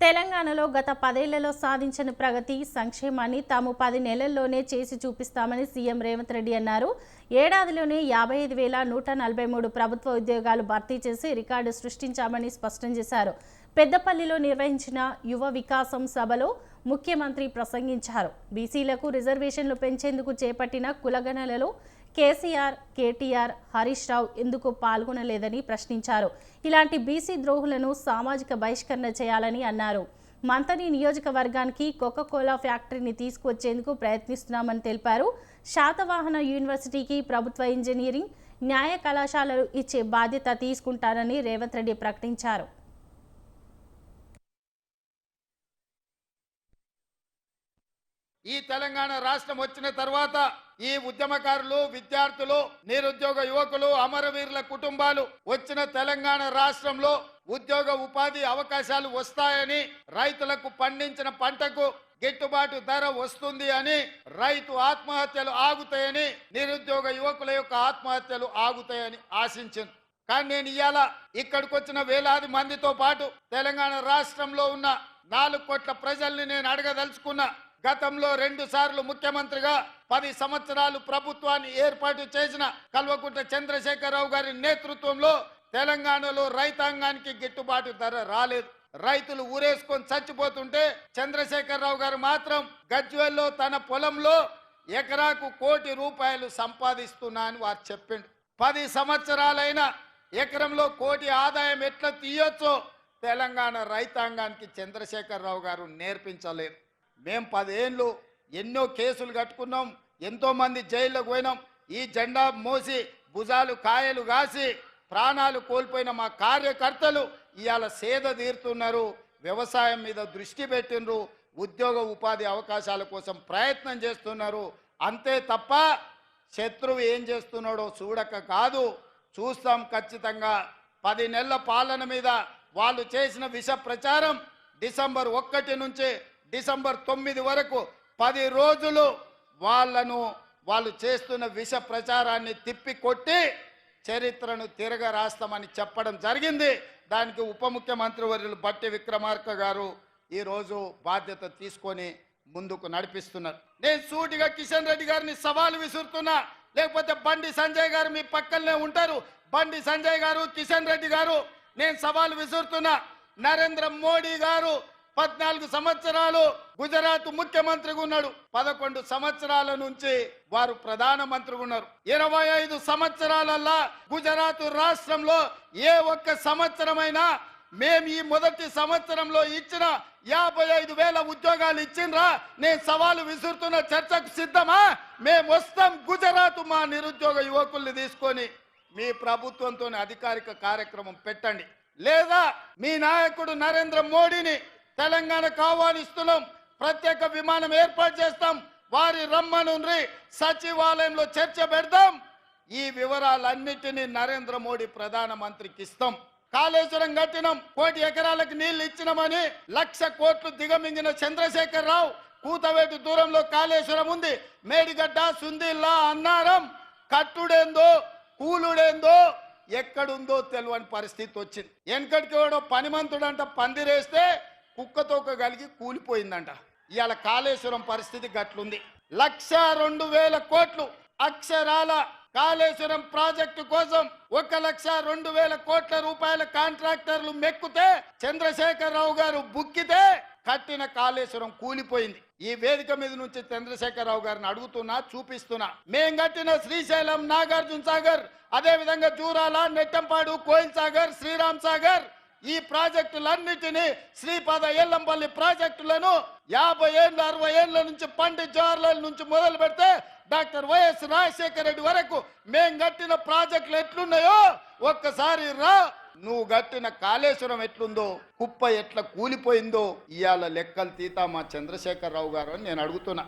తెలంగాణలో గత పదేళ్ళలో సాధించిన ప్రగతి సంక్షేమాన్ని తాము పది నెలల్లోనే చేసి చూపిస్తామని సీఎం రేవంత్ రెడ్డి అన్నారు. ఏడాదిలోనే యాభై ఐదు వేల నూట నలభై మూడు ప్రభుత్వ ఉద్యోగాలు భర్తీ చేసి రికార్డు సృష్టించామని స్పష్టం చేశారు. పెద్దపల్లిలో నిర్వహించిన యువ వికాసం సభలో ముఖ్యమంత్రి ప్రసంగించారు. బీసీలకు రిజర్వేషన్లు పెంచేందుకు చేపట్టిన కులగణలలో కేసీఆర్ కేటీఆర్ హరీష్ రావు ఎందుకు పాల్గొనలేదని ప్రశ్నించారు. ఇలాంటి బీసీ ద్రోహులను సామాజిక బహిష్కరణ చేయాలని అన్నారు. మంతని నియోజకవర్గానికి కోకోకోలా ఫ్యాక్టరీని తీసుకువచ్చేందుకు ప్రయత్నిస్తున్నామని తెలిపారు. శాతవాహన యూనివర్సిటీకి ప్రభుత్వ ఇంజనీరింగ్ న్యాయ కళాశాలలు ఇచ్చే బాధ్యత తీసుకుంటారని రేవంత్ రెడ్డి ప్రకటించారు. ఈ తెలంగాణ రాష్ట్రం వచ్చిన తర్వాత ఈ ఉద్యమకారులు విద్యార్థులు నిరుద్యోగ యువకులు అమరవీరుల కుటుంబాలు వచ్చిన తెలంగాణ రాష్ట్రంలో ఉద్యోగ ఉపాధి అవకాశాలు వస్తాయని రైతులకు పండించిన పంటకు గిట్టుబాటు ధర వస్తుంది అని రైతు ఆత్మహత్యలు ఆగుతాయని నిరుద్యోగ యువకుల యొక్క ఆత్మహత్యలు ఆగుతాయని ఆశించింది. కానీ నేను ఇవాళ ఇక్కడికి వచ్చిన వేలాది మందితో పాటు తెలంగాణ రాష్ట్రంలో ఉన్న నాలుగు కోట్ల ప్రజల్ని నేను అడగదలుచుకున్నా. గతంలో రెండు సార్లు ముఖ్యమంత్రిగా పది సంవత్సరాలు ప్రభుత్వాన్ని ఏర్పాటు చేసిన కల్వకుంట్ల చంద్రశేఖరరావు గారి నేతృత్వంలో తెలంగాణలో రైతాంగానికి గిట్టుబాటు ధర రాలేదు. రైతులు ఊరేసుకొని చచ్చిపోతుంటే చంద్రశేఖరరావు గారు మాత్రం గజ్వేల్లో తన పొలంలో ఎకరాకు కోటి రూపాయలు సంపాదిస్తున్నా అని వారు చెప్పిండు పది సంవత్సరాలైన ఎకరంలో కోటి ఆదాయం ఎట్లా తీయొచ్చో తెలంగాణ రైతాంగానికి చంద్రశేఖరరావు గారు నేర్పించలేదు. మేము పదేళ్ళు ఎన్నో కేసులు కట్టుకున్నాం ఎంతోమంది జైల్లోకి పోయినాం. ఈ జెండా మోసి భుజాలు కాయలు కాసి ప్రాణాలు కోల్పోయిన మా కార్యకర్తలు ఇవాళ సేద తీరుతున్నారు. వ్యవసాయం మీద దృష్టి పెట్టినరు ఉద్యోగ ఉపాధి అవకాశాల కోసం ప్రయత్నం చేస్తున్నారు. అంతే తప్ప శత్రువు ఏం చేస్తున్నాడో చూడక కాదు. చూస్తాం ఖచ్చితంగా. పది నెలల పాలన మీద వాళ్ళు చేసిన విష ప్రచారం డిసెంబర్ ఒక్కటి నుంచి డిసెంబర్ తొమ్మిది వరకు పది రోజులు వాళ్ళను వాళ్ళు చేస్తున్న విష ప్రచారాన్ని తిప్పి కొట్టి చరిత్రను తిరగ రాస్తామని చెప్పడం జరిగింది. దానికి ఉప ముఖ్యమంత్రి వర్యులు బట్టి విక్రమార్క గారు ఈరోజు బాధ్యత తీసుకొని ముందుకు నడిపిస్తున్నారు. నేను సూటిగా కిషన్ రెడ్డి గారిని సవాలు విసురుతున్నా లేకపోతే బండి సంజయ్ గారు మీ పక్కనే ఉంటారు. బండి సంజయ్ గారు కిషన్ రెడ్డి గారు నేను సవాలు విసురుతున్నా. నరేంద్ర మోడీ గారు పద్నాలుగు సంవత్సరాలు గుజరాత్ ముఖ్యమంత్రిగా ఉన్నాడు. పదకొండు సంవత్సరాల నుంచి వారు ప్రధానమంత్రిగా ఉన్నారు. ఇరవై ఐదు సంవత్సరాలల్లా గుజరాత్ రాష్ట్రంలో ఏ ఒక్క సంవత్సరమైనా మేము ఈ మొదటి సంవత్సరంలో ఇచ్చిన యాభై ఐదు వేల ఉద్యోగాలు ఇచ్చిండ్రా? నేను సవాలు విసురుతున్న చర్చకు సిద్ధమా? మేము వస్తాం గుజరాత్ మా నిరుద్యోగ యువకుల్ని తీసుకొని. మీ ప్రభుత్వంతో అధికారిక కార్యక్రమం పెట్టండి. లేదా మీ నాయకుడు నరేంద్ర మోడీని తెలంగాణకు ఆహ్వానిస్తున్నాం ప్రత్యేక విమానం ఏర్పాటు చేస్తాం. వారి రమ్మనుండ్రి సచివాలయంలో చర్చ పెడతాం. ఈ వివరాలన్నిటినీ నరేంద్ర మోడీ ప్రధానమంత్రికి ఇస్తాం. కాళేశ్వరం కట్టినాం. కోటి ఎకరాలకు నీళ్ళు ఇచ్చినామని లక్ష కోట్లు దిగమింగిన చంద్రశేఖర్ రావు కూతవేటు దూరంలో కాళేశ్వరం ఉంది. మేడిగడ్డ సుందిల్లా అన్నారం కట్టుడేందో కూలుడేందో ఎక్కడుందో తెలియని పరిస్థితి వచ్చింది. వెనకటికి ఎవడో పనిమంతుడంట పందిరేస్తే కుక్కతోక కలిగి కూలిపోయిందంట. ఇవాళ కాళేశ్వరం పరిస్థితి గట్లుంది. లక్ష రెండు వేల కోట్లు అక్షరాల కాళేశ్వరం ప్రాజెక్టు కోసం ఒక లక్ష రెండు వేల కోట్ల రూపాయల కాంట్రాక్టర్లు మెక్కుతే చంద్రశేఖరరావు గారు బుక్కితే కట్టిన కాళేశ్వరం కూలిపోయింది. ఈ వేదిక మీద నుంచి చంద్రశేఖరరావు గారిని అడుగుతున్నా చూపిస్తున్నా. మేం కట్టిన శ్రీశైలం నాగార్జున సాగర్ అదే విధంగా జూరాల నెట్టంపాడు కోయిల్ సాగర్ శ్రీరామ్ సాగర్ ఈ ప్రాజెక్టులన్నిటినీ శ్రీపాద ఎల్లంపల్లి ప్రాజెక్టులను యాభై ఏళ్ళు అరవై ఏళ్ళ నుంచి పండిత్ జవహర్లాల్ నుంచి మొదలు పెడితే డాక్టర్ వైఎస్ రాజశేఖర రెడ్డి వరకు మేం కట్టిన ప్రాజెక్టులు ఎట్లున్నాయో ఒక్కసారి రా. నువ్వు కట్టిన కాళేశ్వరం ఎట్లుందో కుప్ప ఎట్లా కూలిపోయిందో ఇవాళ లెక్కలు తీతా మా చంద్రశేఖరరావు గారు అని నేను అడుగుతున్నా.